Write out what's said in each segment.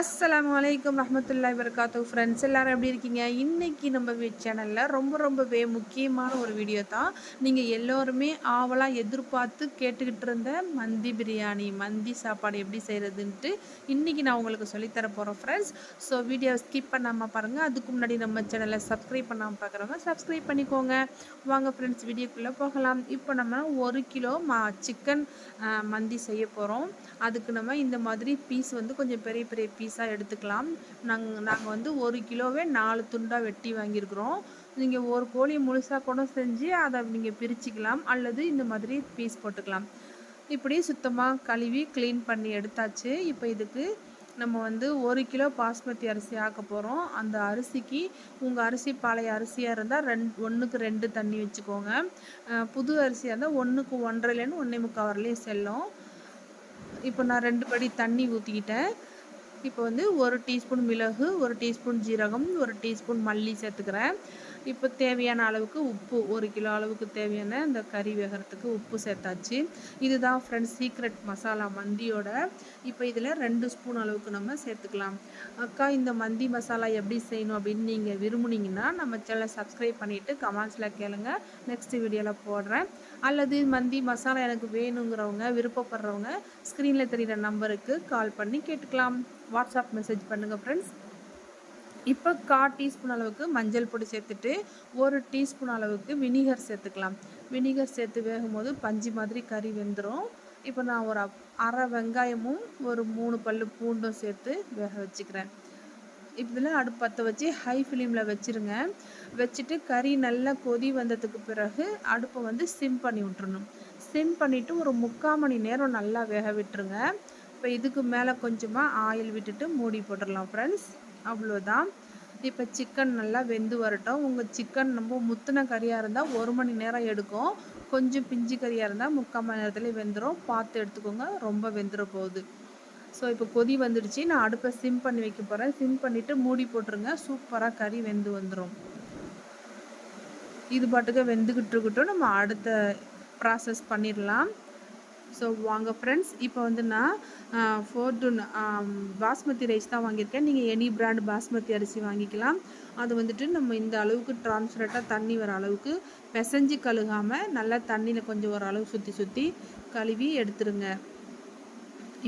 அஸ்ஸலாமு வலைக்கம் ரஹமத்துல்லா வரகாத்து ஃப்ரெண்ட்ஸ் எல்லோரும் எப்படி இருக்கீங்க? இன்றைக்கி நம்ம சேனலில் ரொம்ப ரொம்பவே முக்கியமான ஒரு வீடியோ தான். நீங்கள் எல்லோருமே ஆவலாக எதிர்பார்த்து கேட்டுக்கிட்டு இருந்த மந்தி பிரியாணி மந்தி சாப்பாடு எப்படி செய்கிறதுன்ட்டு இன்றைக்கி நான் உங்களுக்கு சொல்லித்தர போகிறேன் ஃப்ரெண்ட்ஸ் ஸோ வீடியோ ஸ்கிப் பண்ணாமல் பாருங்கள் அதுக்கு முன்னாடி நம்ம சேனலை சப்ஸ்கிரைப் பண்ணாமல் பார்க்குறவங்க சப்ஸ்கிரைப் பண்ணிக்கோங்க. வாங்க ஃப்ரெண்ட்ஸ் வீடியோக்குள்ளே போகலாம். இப்போ நம்ம ஒரு கிலோ மா சிக்கன் மந்தி செய்ய போகிறோம் அதுக்கு நம்ம இந்த மாதிரி பீஸ் வந்து கொஞ்சம் பெரிய பெரிய பீஸாக எடுத்துக்கலாம். நாங்கள் நாங்கள் வந்து ஒரு கிலோவே நாலு துண்டாக வெட்டி வாங்கியிருக்கிறோம். நீங்கள் ஒரு கோழி முழுசாக கூட செஞ்சு அதை நீங்கள் பிரிச்சுக்கலாம். அல்லது இந்த மாதிரி பீஸ் போட்டுக்கலாம். இப்படி சுத்தமாக கழுவி க்ளீன் பண்ணி எடுத்தாச்சு. இப்போ இதுக்கு நம்ம வந்து ஒரு கிலோ பாஸ்மதி அரிசி ஆக்க போகிறோம் அந்த அரிசிக்கு உங்கள் அரிசி பழைய அரிசியாக இருந்தால் ரெண்டு ஒன்றுக்கு ரெண்டு தண்ணி வச்சுக்கோங்க. புது அரிசியாக இருந்தால் ஒன்றுக்கு ஒன்றரைலேருந்து ஒன்றே முக்கால் வரலையும் செல்லும். இப்போ நான் ரெண்டு படி தண்ணி ஊற்றிக்கிட்டேன் இப்போ வந்து ஒரு டீஸ்பூன் மிளகு ஒரு டீஸ்பூன் ஜீரகம் ஒரு டீஸ்பூன் மல்லி சேர்த்துக்கிறேன். இப்போ தேவையான அளவுக்கு உப்பு ஒரு கிலோ அளவுக்கு தேவையான இந்த கறி வேகிறதுக்கு உப்பு சேர்த்தாச்சு. இதுதான் ஃப்ரெண்ட்ஸ் சீக்ரெட் மசாலா மந்தியோட இப்போ இதில் ரெண்டு ஸ்பூன் அளவுக்கு நம்ம சேர்த்துக்கலாம். அக்கா இந்த மந்தி மசாலா எப்படி செய்யணும் அப்படின்னு நீங்கள் விரும்புனீங்கன்னா நம்ம சேனலை சப்ஸ்கிரைப் பண்ணிவிட்டு கமெண்ட்ஸில் கேளுங்க. நெக்ஸ்ட் வீடியோவில் போடுறேன். அல்லது மந்தி மசாலா எனக்கு வேணுங்கிறவங்க விருப்பப்படுறவங்க ஸ்க்ரீனில் தெரிகிற நம்பருக்கு கால் பண்ணி கேட்டுக்கலாம். வாட்ஸ்அப் மெசேஜ் பண்ணுங்கள் ஃப்ரெண்ட்ஸ் இப்போ கால் டீஸ்பூன் அளவுக்கு மஞ்சள் பொடி சேர்த்துட்டு ஒரு டீஸ்பூன் அளவுக்கு வினிகர் சேர்த்துக்கலாம். வினிகர் சேர்த்து வேகும் போது பஞ்சு மாதிரி கறி வெந்துடும் இப்போ நான் ஒரு அரை வெங்காயமும் ஒரு மூணு பல் பூண்டும் சேர்த்து வேக வச்சுக்கிறேன். இதில் அடுப்பத்தை பற்ற வச்சு ஹை ஃப்ளேமில் வச்சுருங்க. வச்சுட்டு கறி நல்லா கொதி வந்ததுக்கு பிறகு அடுப்பை வந்து சிம் பண்ணி விட்டுறணும். சிம் பண்ணிவிட்டு ஒரு முக்கால் மணி நேரம் நல்லா வேக விட்டுருங்க. இப்போ இதுக்கு மேலே கொஞ்சமாக ஆயில் விட்டுட்டு மூடி போட்டுடலாம் ஃப்ரெண்ட்ஸ் அவ்வளோதான். இப்போ சிக்கன் நல்லா வெந்து வரட்டும். உங்கள் சிக்கன் ரொம்ப முத்தின கறியாக இருந்தால் ஒரு மணி நேரம் எடுக்கும். கொஞ்சம் பிஞ்சு கறியாக இருந்தால் முக்கால் மணி நேரத்துலேயே வெந்துடும் பார்த்து எடுத்துக்கோங்க. ரொம்ப வெந்துட போகுது. ஸோ இப்போ கொதி வந்துடுச்சு. நான் அடுப்பை சிம் பண்ணி வைக்க போகிறேன் சிம் பண்ணிவிட்டு மூடி போட்டுருங்க. சூப்பராக கறி வெந்து வந்துடும் இது பாட்டுக்கு வெந்துக்கிட்டு இருக்கட்டும். நம்ம அடுத்த ப்ராசஸ் பண்ணிடலாம். ஸோ வாங்க ஃப்ரெண்ட்ஸ் இப்போ வந்து நான் ஃபோர்டூன் பாஸ்மதி ரைஸ் தான் வாங்கியிருக்கேன். நீங்கள் எனி பிராண்ட் பாஸ்மதி அரிசி வாங்கிக்கலாம். அது வந்துட்டு நம்ம இந்த அளவுக்கு டிரான்ஸ்பரண்ட்டாக தண்ணி வர அளவுக்கு பிசைஞ்சு கழுகாமல் நல்லா தண்ணியில் கொஞ்சம் ஓரளவு சுற்றி சுற்றி கழுவி எடுத்துருங்க.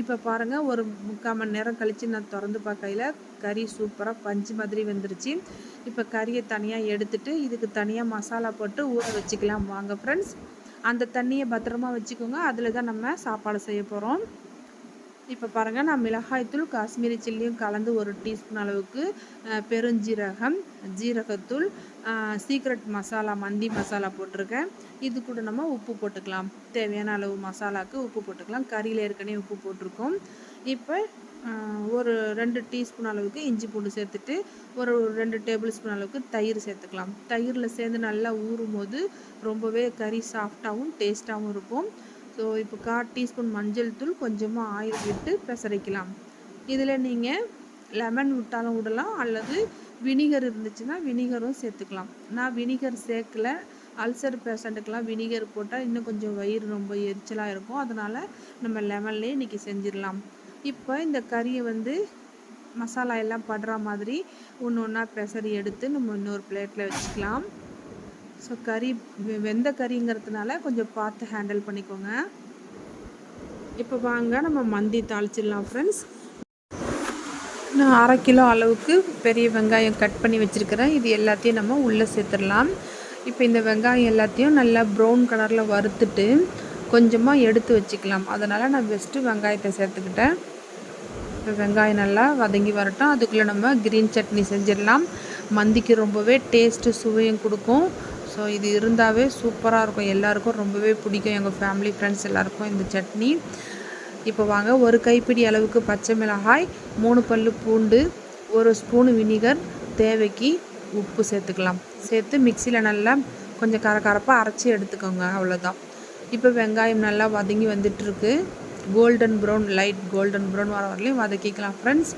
இப்போ பாருங்கள் ஒரு முக்கால் மணி நேரம் கழித்து நான் திறந்து பார்க்கையில் கறி சூப்பராக பஞ்சு மாதிரி வந்துருச்சு. இப்போ கறியை தனியாக எடுத்துட்டு இதுக்கு தனியாக மசாலா போட்டு ஊற வச்சுக்கலாம். வாங்க ஃப்ரெண்ட்ஸ் அந்த தண்ணியை பத்திரமா வச்சுக்கோங்க. அதில் தான் நம்ம சாப்பாடு செய்ய போகிறோம் இப்போ பாருங்கள் நான் மிளகாய்த்தூள் காஷ்மீரி சில்லியும் கலந்து ஒரு டீஸ்பூன் அளவுக்கு பெருஞ்சீரகம் ஜீரகத்தூள் சீக்ரெட் மசாலா மந்தி மசாலா போட்டிருக்கேன். இது கூட நம்ம உப்பு போட்டுக்கலாம். தேவையான அளவு மசாலாவுக்கு உப்பு போட்டுக்கலாம். கறியில் ஏற்கனவே உப்பு போட்டிருக்கோம். இப்போ ஒரு ரெண்டு டீஸ்பூன் அளவுக்கு இஞ்சி பூண்டு சேர்த்துட்டு ஒரு ரெண்டு டேபிள் ஸ்பூன் அளவுக்கு தயிர் சேர்த்துக்கலாம். தயிரில் சேர்ந்து நல்லா ஊறும் போது ரொம்பவே கறி சாஃப்டாகவும் டேஸ்ட்டாகவும் இருக்கும். ஸோ இப்போ கால் டீஸ்பூன் மஞ்சள் தூள் கொஞ்சமாக ஆயில் விட்டு பெசரிக்கலாம் இதில் நீங்கள் லெமன் விட்டாலும் விடலாம் அல்லது வினிகர் இருந்துச்சுன்னா வினிகரும் சேர்த்துக்கலாம். நான் வினிகர் சேர்க்கல. அல்சர் பேஷண்ட்டுக்கெலாம் வினிகர் போட்டால் இன்னும் கொஞ்சம் வயிறு ரொம்ப எரிச்சலாக இருக்கும். அதனால் நம்ம லெமன்லேயே இன்றைக்கி செஞ்சிடலாம். இப்போ இந்த கறியை வந்து மசாலா எல்லாம் படுற மாதிரி ஒன்று ஒன்றா பெசரி எடுத்து நம்ம இன்னொரு பிளேட்டில் வச்சுக்கலாம். ஸோ கறி வெந்த கறிங்கிறதுனால கொஞ்சம் பார்த்து ஹேண்டில் பண்ணிக்கோங்க. இப்போ வாங்க நம்ம மந்தி தாளிச்சிடலாம் ஃப்ரெண்ட்ஸ் நான் அரை கிலோ அளவுக்கு பெரிய வெங்காயம் கட் பண்ணி வச்சுருக்கிறேன். இது எல்லாத்தையும் நம்ம உள்ளே சேர்த்துடலாம். இப்போ இந்த வெங்காயம் எல்லாத்தையும் நல்லா ப்ரௌன் கலரில் வறுத்துட்டு கொஞ்சமாக எடுத்து வச்சுக்கலாம். அதனால் நான் பெஸ்ட்டு வெங்காயத்தை சேர்த்துக்கிட்டேன். வெங்காயம் நல்லா வதங்கி வரட்டும். அதுக்குள்ளே நம்ம க்ரீன் சட்னி செஞ்சிடலாம். மந்திக்கு ரொம்பவே டேஸ்ட்டு சுவையும் கொடுக்கும். ஸோ இது இருந்தாவே சூப்பராக இருக்கும். எல்லாருக்கும் ரொம்பவே பிடிக்கும். எங்கள் ஃபேமிலி ஃப்ரெண்ட்ஸ் எல்லாருக்கும் இந்த சட்னி. இப்போ வாங்க ஒரு கைப்பிடி அளவுக்கு பச்சை மிளகாய் மூணு பல் பூண்டு ஒரு ஸ்பூனு வினிகர் தேவைக்கு உப்பு சேர்த்துக்கலாம். சேர்த்து மிக்சியில் நல்லா கொஞ்சம் கரகரப்பாக அரைச்சி எடுத்துக்கோங்க. அவ்வளோதான் இப்போ வெங்காயம் நல்லா வதங்கி வந்துட்டுருக்கு. Golden brown light golden brown வர வரலையும் வதக்கிக்கலாம் ஃப்ரெண்ட்ஸ்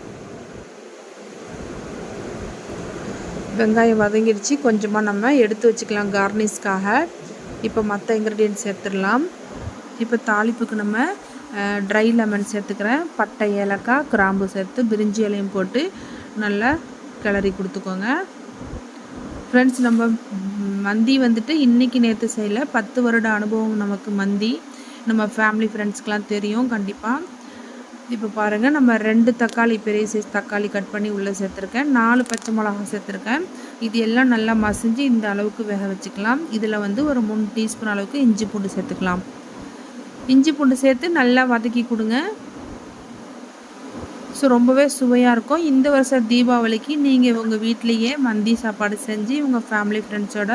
வெங்காயம் வதங்கிடுச்சு கொஞ்சமாக நம்ம எடுத்து வச்சுக்கலாம் கார்னிஷ்காக இப்போ மற்ற இன்க்ரீடியன்ட் சேர்த்துடலாம். இப்போ தாளிப்புக்கு நம்ம ட்ரை லெமன் சேர்த்துக்கிறேன். பட்டை ஏலக்காய் கிராம்பு சேர்த்து பிரிஞ்சி இலையும் போட்டு நல்லா கிளறி கொடுத்துக்கோங்க. ஃப்ரெண்ட்ஸ் நம்ம மந்தி வந்துட்டு இன்றைக்கி நேற்று செய்யலை. பத்து வருட அனுபவம் நமக்கு மந்தி. நம்ம ஃபேமிலி ஃப்ரெண்ட்ஸ்க்கெலாம் தெரியும் கண்டிப்பாக இப்போ பாருங்கள் நம்ம ரெண்டு தக்காளி பெரிய சைஸ் தக்காளி கட் பண்ணி உள்ளே சேர்த்துருக்கேன். நாலு பச்சை மிளகா சேர்த்துருக்கேன். இது எல்லாம் நல்லா மசிஞ்சு இந்த அளவுக்கு வேக வச்சுக்கலாம். இதில் வந்து ஒரு மூணு டீஸ்பூன் அளவுக்கு இஞ்சி பூண்டு சேர்த்துக்கலாம். இஞ்சி பூண்டு சேர்த்து நல்லா வதக்கி கொடுங்க. ஸோ ரொம்பவே சுவையாக இருக்கும். இந்த வருஷம் தீபாவளிக்கு நீங்கள் உங்கள் வீட்லேயே மந்தி சாப்பாடு செஞ்சு உங்கள் ஃபேமிலி ஃப்ரெண்ட்ஸோட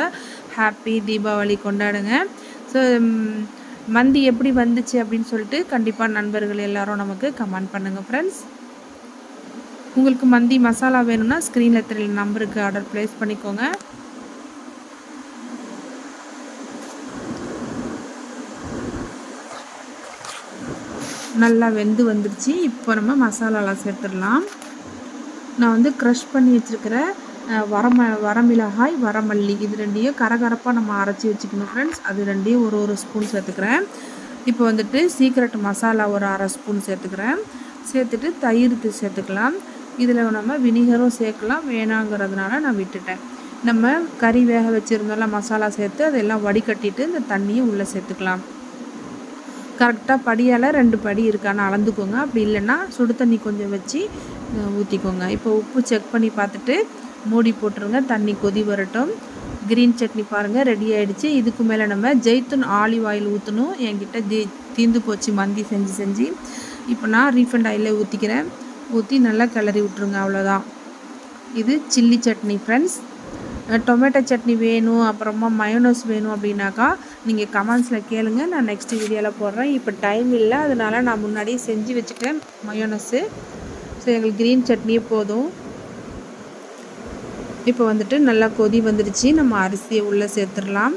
ஹாப்பி தீபாவளி கொண்டாடுங்க. ஸோ மந்தி எப்படி வந்துச்சு அப்படின்னு சொல்லிட்டு கண்டிப்பாக நண்பர்கள் எல்லாரும் நமக்கு கமெண்ட் பண்ணுங்கள் ஃப்ரெண்ட்ஸ் உங்களுக்கு மந்தி மசாலா வேணும்னா ஸ்க்ரீனில் தெரியல நம்பருக்கு ஆர்டர் ப்ளேஸ் பண்ணிக்கோங்க. நல்லா வெந்து வந்துருச்சு. இப்போ நம்ம மசாலாலாம் சேர்த்துடலாம். நான் வந்து க்ரஷ் பண்ணி வச்சுருக்கிற வரம வரமிளகாய் வரமல்லி. இது ரெண்டையும் கரகரப்பாக நம்ம அரைச்சி வச்சுக்கணும் ஃப்ரெண்ட்ஸ் அது ரெண்டையும் ஒரு ஒரு ஸ்பூன் சேர்த்துக்கிறேன். இப்போ வந்துட்டு சீக்ரெட் மசாலா ஒரு அரை ஸ்பூன் சேர்த்துக்கிறேன். சேர்த்துட்டு தயிர் சேர்த்துக்கலாம். இதில் நம்ம வினிகரும் சேர்க்கலாம். வேணாங்கிறதுனால நான் விட்டுட்டேன். நம்ம கறி வேக வச்சுருந்தோம்ல மசாலா சேர்த்து அதெல்லாம் வடிகட்டிட்டு இந்த தண்ணியை உள்ளே சேர்த்துக்கலாம். கரெக்டாக படியால் ரெண்டு படி இருக்கான்னு அளந்துக்கோங்க. அப்படி இல்லைன்னா சுடு தண்ணி கொஞ்சம் வச்சு ஊற்றிக்கோங்க இப்போ உப்பு செக் பண்ணி பார்த்துட்டு மூடி போட்டுருங்க தண்ணி கொதி வரட்டும். க்ரீன் சட்னி பாருங்கள் ரெடி ஆகிடுச்சு இதுக்கு மேலே நம்ம ஜெய்த்தூன் ஆலிவ் ஆயில் ஊற்றணும் என்கிட்ட தீ தீந்து போச்சு மந்தி செஞ்சு செஞ்சு. இப்போ நான் ரீஃபண்ட் ஆயிலே ஊற்றிக்கிறேன் ஊற்றி நல்லா கிளறி விட்ருங்க அவ்வளோதான். இது chilli chutney friends tomato chutney வேணும் அப்புறமா மயோனஸ் வேணும் அப்படின்னாக்கா நீங்கள் கமெண்ட்ஸில் கேளுங்க. நான் நெக்ஸ்ட் வீடியோவில் போடுறேன். இப்போ டைம் இல்லை அதனால் நான் முன்னாடியே செஞ்சு வச்சுக்கிறேன் மயோனஸ்ஸு ஸோ எங்களுக்கு க்ரீன் சட்னியே போதும். இப்போ வந்துட்டு நல்லா கொதி வந்துடுச்சு. நம்ம அரிசியை உள்ளே சேர்த்துடலாம்.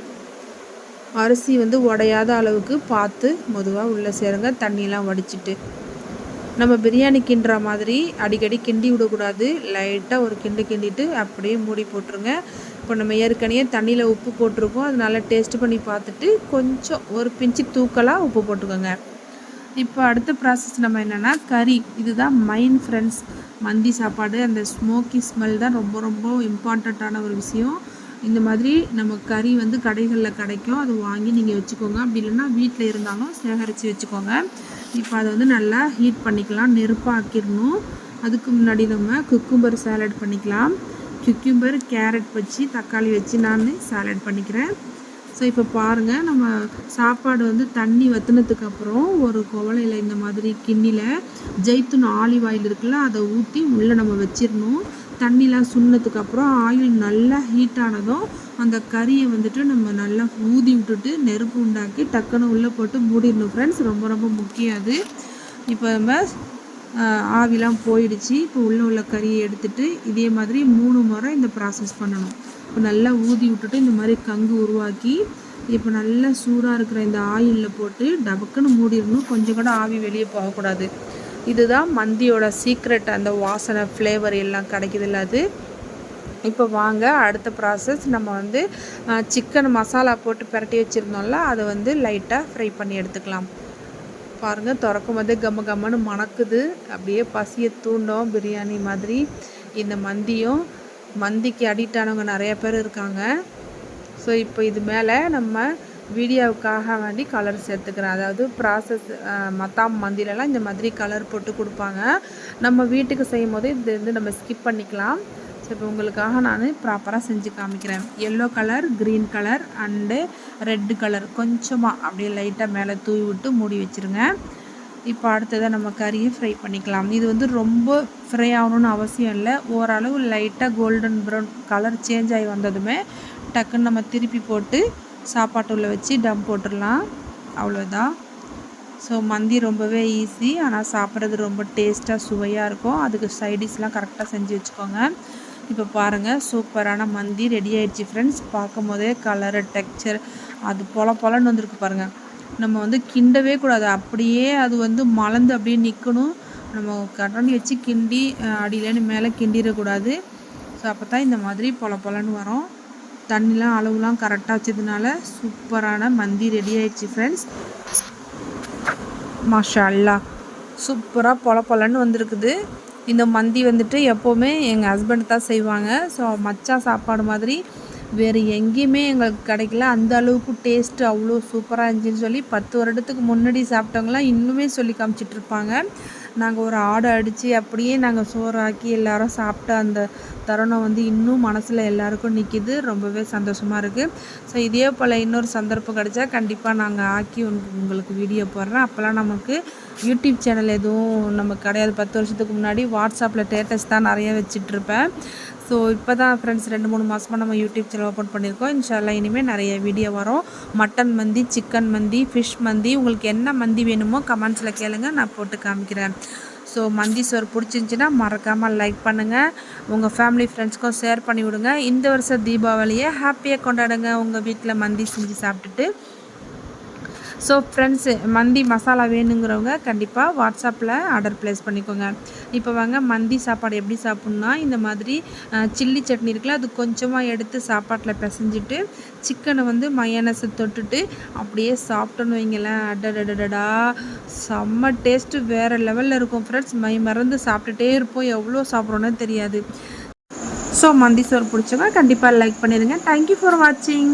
அரிசி வந்து உடையாத அளவுக்கு பார்த்து மெதுவாக உள்ளே சேருங்க. தண்ணியெலாம் வடிச்சிட்டு. நம்ம பிரியாணி கிண்டுற மாதிரி அடிக்கடி கிண்டி விடக்கூடாது. லைட்டாக ஒரு கிண்டு கிண்டிட்டு அப்படியே மூடி போட்டுருங்க. இப்போ நம்ம ஏற்கனவே தண்ணியில் உப்பு போட்டிருக்கோம். அது நல்லா டேஸ்ட் பண்ணி பார்த்துட்டு கொஞ்சம் ஒரு பிஞ்சு தூக்கலாக உப்பு போட்டுக்கோங்க. இப்போ அடுத்த ப்ராசஸ் நம்ம என்னென்னா கறி. இதுதான் மைன் ஃப்ரெண்ட்ஸ் மந்தி சாப்பாடு அந்த ஸ்மோக்கி ஸ்மெல் தான் ரொம்ப ரொம்ப இம்பார்ட்டண்ட்டான ஒரு விஷயம். இந்த மாதிரி நம்ம கறி வந்து கடைகளில் கிடைக்கும். அதை வாங்கி நீங்கள் வச்சுக்கோங்க. அப்படி இல்லைன்னா வீட்டில் இருந்தாலும் சேகரித்து வச்சுக்கோங்க. இப்போ அதை வந்து நல்லா ஹீட் பண்ணிக்கலாம். நெருப்பாக்கிடணும் அதுக்கு முன்னாடி நம்ம குக்கும்பர் சாலட் பண்ணிக்கலாம். குக்கும்பர் கேரட் வச்சு தக்காளி வச்சு நான் சாலட் பண்ணிக்கிறேன். ஸோ இப்போ பாருங்கள் நம்ம சாப்பாடு வந்து தண்ணி வத்தினதுக்கப்புறம் ஒரு குவளையில் இந்த மாதிரி கிண்ணியில் ஜெய்த்துன் ஆலிவ் ஆயில் இருக்குல்ல அதை ஊற்றி உள்ளே நம்ம வச்சிடணும் தண்ணிலாம் சுண்ணதுக்கப்புறம் ஆயில் நல்லா ஹீட் ஆனதும் அந்த கறியை வந்துட்டு நம்ம நல்லா ஊதி விட்டுட்டு நெருப்பு உண்டாக்கி டக்குன்னு உள்ளே போட்டு மூடிடணும் ஃப்ரெண்ட்ஸ் ரொம்ப ரொம்ப முக்கியம் அது இப்போ நம்ம ஆவிலாம் போயிடுச்சு. இப்போ உள்ளே உள்ள கறியை எடுத்துகிட்டு இதே மாதிரி மூணு முறை இந்த ப்ராசஸ் பண்ணணும். இப்போ நல்லா ஊதி விட்டுட்டு இந்த மாதிரி கங்கு உருவாக்கி இப்போ நல்லா சூடாக இருக்கிற இந்த ஆயிலில் போட்டு டபக்குன்னு மூடிடணும். கொஞ்சம் கூட ஆவி வெளியே போகக்கூடாது. இதுதான் மந்தியோட சீக்ரெட் அந்த வாசனை ஃப்ளேவர் எல்லாம் கிடைக்குதுல்ல அது. இப்போ வாங்க அடுத்த ப்ராசஸ் நம்ம வந்து சிக்கன் மசாலா போட்டு பிரட்டி வச்சுருந்தோம்ல அதை வந்து லைட்டாக ஃப்ரை பண்ணி எடுத்துக்கலாம். பாருங்கள் திறக்கும் போது கம்ம கம்மன்னு மணக்குது. அப்படியே பசியை தூண்டும் பிரியாணி மாதிரி. இந்த மந்தியும் மந்திக்கு அடிக்ட் ஆனவங்க நிறைய பேர் இருக்காங்க. ஸோ இப்போ இது மேலே நம்ம வீடியோவுக்காக வேண்டி கலர் சேர்த்துக்கிறேன். அதாவது ப்ராசஸ் மத்தாம் மந்திலெலாம் இந்த மாதிரி கலர் போட்டு கொடுப்பாங்க. நம்ம வீட்டுக்கு செய்யும் போது இது வந்து நம்ம ஸ்கிப் பண்ணிக்கலாம். ஸோ இப்போ உங்களுக்காக நான் ப்ராப்பராக செஞ்சு காமிக்கிறேன். Yellow colour green colour and red colour கொஞ்சமாக அப்படியே லைட்டாக மேலே தூவி விட்டு மூடி வச்சுருங்க. இப்போ அடுத்ததாக நம்ம கறியை ஃப்ரை பண்ணிக்கலாம். இது வந்து ரொம்ப ஃப்ரை ஆகணும்னு அவசியம் இல்லை. ஓரளவு லைட்டாக கோல்டன் ப்ரௌன் கலர் சேஞ்ச் ஆகி வந்ததுமே டக்குன்னு நம்ம திருப்பி போட்டு சாப்பாட்டுள்ள வச்சு டம் போட்டுடலாம். அவ்வளோதான் ஸோ மந்தி ரொம்பவே ஈஸி ஆனால் சாப்பிட்றது ரொம்ப டேஸ்ட்டாக சுவையாக இருக்கும். அதுக்கு சைடிஷ்லாம் கரெக்டாக செஞ்சு வச்சுக்கோங்க. இப்போ பாருங்கள் சூப்பரான மந்தி ரெடி ஆயிடுச்சு ஃப்ரெண்ட்ஸ் பார்க்கும் போதே கலரு டெக்ஸ்சர் அது பொல பொலன்னு வந்திருக்கு பாருங்கள் நம்ம வந்து கிண்டவே கூடாது. அப்படியே அது வந்து மலர்ந்து அப்படியே நிற்கணும் நம்ம கரண்டி வச்சு கிண்டி அடியிலேன்னு மேலே கிண்டிடக்கூடாது. ஸோ அப்போ தான் இந்த மாதிரி பொல பொலன்னு வரும். தண்ணிலாம் அளவுலாம் கரெக்டாக வச்சதுனால சூப்பரான மந்தி ரெடி ஆயிடுச்சு ஃப்ரெண்ட்ஸ் மாஷா அல்லா சூப்பராக பொல பொலன்னு வந்திருக்குது. இந்த மந்தி வந்துட்டு எப்போவுமே எங்கள் ஹஸ்பண்ட் தான் செய்வாங்க. ஸோ மச்சா சாப்பாடு மாதிரி வேறு எங்கேயுமே எங்களுக்கு கிடைக்கல. அந்த அளவுக்கு டேஸ்ட்டு அவ்வளோ சூப்பராக இருந்துச்சுன்னு சொல்லி பத்து வருடத்துக்கு முன்னாடி சாப்பிட்டவங்களாம் இன்னுமே சொல்லி காமிச்சிட்டு இருப்பாங்க. நாங்கள் ஒரு ஆடை அடித்து அப்படியே நாங்கள் சோறாக்கி எல்லாரும் சாப்பிட்ட அந்த தருணம் வந்து இன்னும் மனசில் எல்லாருக்கும் நிற்கிது ரொம்பவே சந்தோஷமாக இருக்குது ஸோ இதே போல் இன்னொரு சந்தர்ப்பம் கிடைச்சா கண்டிப்பாக நாங்கள் ஆக்கி உங்களுக்கு வீடியோ போடுறேன். அப்போல்லாம் நமக்கு யூடியூப் சேனல் எதுவும் நமக்கு கிடையாது. பத்து வருஷத்துக்கு முன்னாடி வாட்ஸ்அப்பில் ஸ்டேட்டஸ் தான் நிறைய வச்சிட்ருப்பேன் ஸோ இப்போ தான் ஃப்ரெண்ட்ஸ் ரெண்டு மூணு மாதமாக நம்ம யூடியூப் சேனல் ஓப்பன் பண்ணியிருக்கோம் இன்ஷால்லாம் இனிமேல் நிறைய வீடியோ வரும். மட்டன் மந்தி சிக்கன் மந்தி ஃபிஷ் மந்தி உங்களுக்கு என்ன மந்தி வேணுமோ கமெண்ட்ஸில் கேளுங்க நான் போட்டு காமிக்கிறேன். ஸோ மந்தி சோறு பிடிச்சிருந்துச்சின்னா மறக்காமல் லைக் பண்ணுங்கள் உங்கள் ஃபேமிலி ஃப்ரெண்ட்ஸ்க்கும் ஷேர் பண்ணி விடுங்க இந்த வருஷம் தீபாவளியை ஹாப்பியாக கொண்டாடுங்க. உங்கள் வீட்டில் மந்தி செஞ்சு சாப்பிட்டுட்டு. ஸோ ஃப்ரெண்ட்ஸு மந்தி மசாலா வேணுங்கிறவங்க கண்டிப்பாக வாட்ஸ்அப்பில் ஆர்டர் ப்ளேஸ் பண்ணிக்கோங்க. இப்போ வாங்க மந்தி சாப்பாடு எப்படி சாப்பிட்ணுன்னா இந்த மாதிரி சில்லி சட்னி இருக்குல்ல அது கொஞ்சமாக எடுத்து சாப்பாட்டில் பிசைஞ்சிட்டு சிக்கனை வந்து மயனஸை தொட்டுட்டு அப்படியே சாப்பிட்டோன்னு வைங்களேன். அடடடடா செம்ம டேஸ்ட்டு வேறு லெவலில் இருக்கும் ஃப்ரெண்ட்ஸ் மை மறந்து சாப்பிட்டுட்டே இருப்போம். எவ்வளோ சாப்பிட்றோன்னு தெரியாது. ஸோ மந்தி சோறு பிடிச்சவங்க கண்டிப்பாக லைக் பண்ணிடுங்க. தேங்க்யூ ஃபார் வாட்சிங்